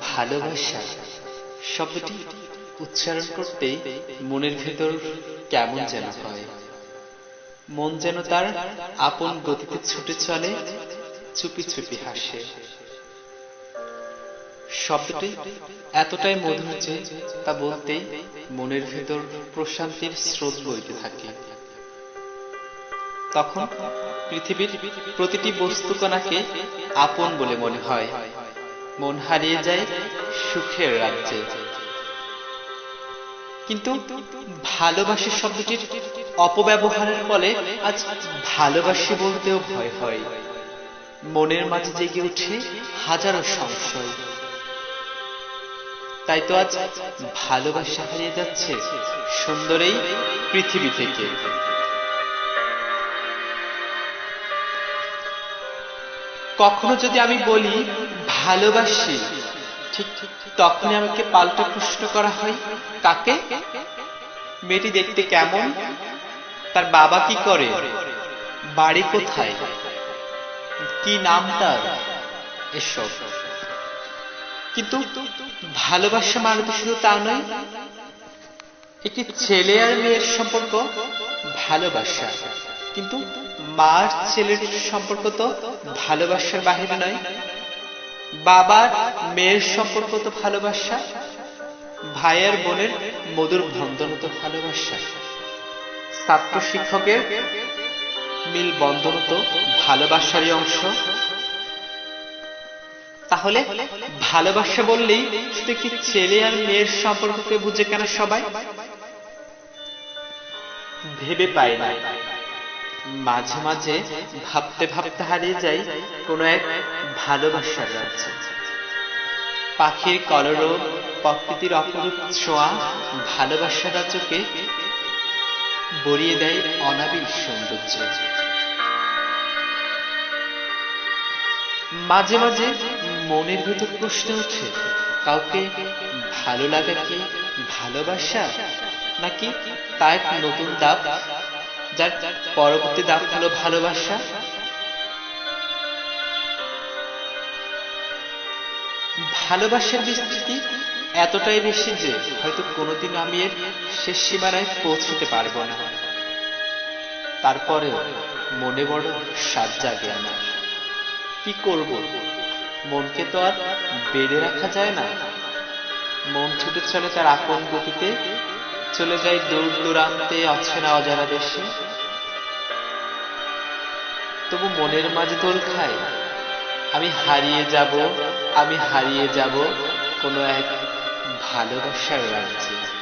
ভালোবাসা শব্দটি উচ্চারণ করতে মনের ভেতর কেমন যেন হয়। মন যেন তার আপন গতিতে ছুটে চলে, চুপি চুপি হাসে। শব্দটি এতটাই মধুর যে তা বলতে মনের ভেতর প্রশান্তির স্রোত বইতে থাকে। তখন পৃথিবীর প্রতিটি বস্তুকণাকে আপন বলে মনে হয়। মন হারিয়ে যায় সুখের রাজ্যে। কিন্তু ভালোবাসি শব্দটির অপব্যবহারের ফলে আজ ভালোবাসি বলতেও ভয় হয়। মনের মাঝে জেগে উঠে হাজারো সংশয়। তাই তো আজ ভালোবাসা হারিয়ে যাচ্ছে সুন্দর এই পৃথিবী থেকে। কখনো যদি আমি বলি ভালোবাসি। ঠিক তখনই আমাকে পাল্টা প্রশ্ন করা হয়, কাকে? মেয়েটি দেখতে কেমন? তার বাবা কি করে? বাড়ি কোথায়? কি নাম তার? এসব। কিন্তু ভালোবাসা মানে তো শুধু তা নয়, একটি ছেলে আর মেয়ের সম্পর্ক ভালোবাসা। কিন্তু মার ছেলের সম্পর্ক তো ভালোবাসার বাহিরে নয় বাবার মেয়ের সম্পর্ক তো ভালোবাসা, ভাইয়ের বোনের মধুর বন্ধন তো ভালোবাসা। ছাত্র শিক্ষকের মিল বন্ধন তো ভালোবাসারই অংশ। তাহলে ভালোবাসা বললেই শুধু কি ছেলে আর মেয়ের সম্পর্ককে বুঝে কেন সবাই? ভেবে পায় না। মাঝে মাঝে ভাবতে ভাবতে হারিয়ে যাই কোন এক ভালোবাসার রাজ্যে। পাখির কলরব প্রকৃতির অপরূপ ছোঁয়া ভালোবাসার রাজ্যকে বরিয়ে দেয় অনাবিল সৌন্দর্য। মাঝে মাঝে মনের ভেতর প্রশ্ন ওঠে, কাউকে ভালো লাগা কি ভালোবাসা, নাকি তা এক নতুন দাব যার পরবর্তী দাব হলো ভালোবাসা। ভালোবাসার বিস্তৃতি এতটাই বেশি যে হয়তো কোনোদিন আমি এর শেষ সীমানায় পৌঁছতে পারব না। তারপরেও মনে বড় সাজ জাগে আমার। কি করব? মনকে তো আর বেড়ে রাখা যায় না। মন ছুটে চলে তার আপন গতিতে চলে যায় দূর দূরান্তে, অচেনা অজানা দেশে। তবু মনের মাঝে তোর খায় আমি হারিয়ে যাব, আমি হারিয়ে যাব কোনো এক ভালোবাসার রাজ্যে।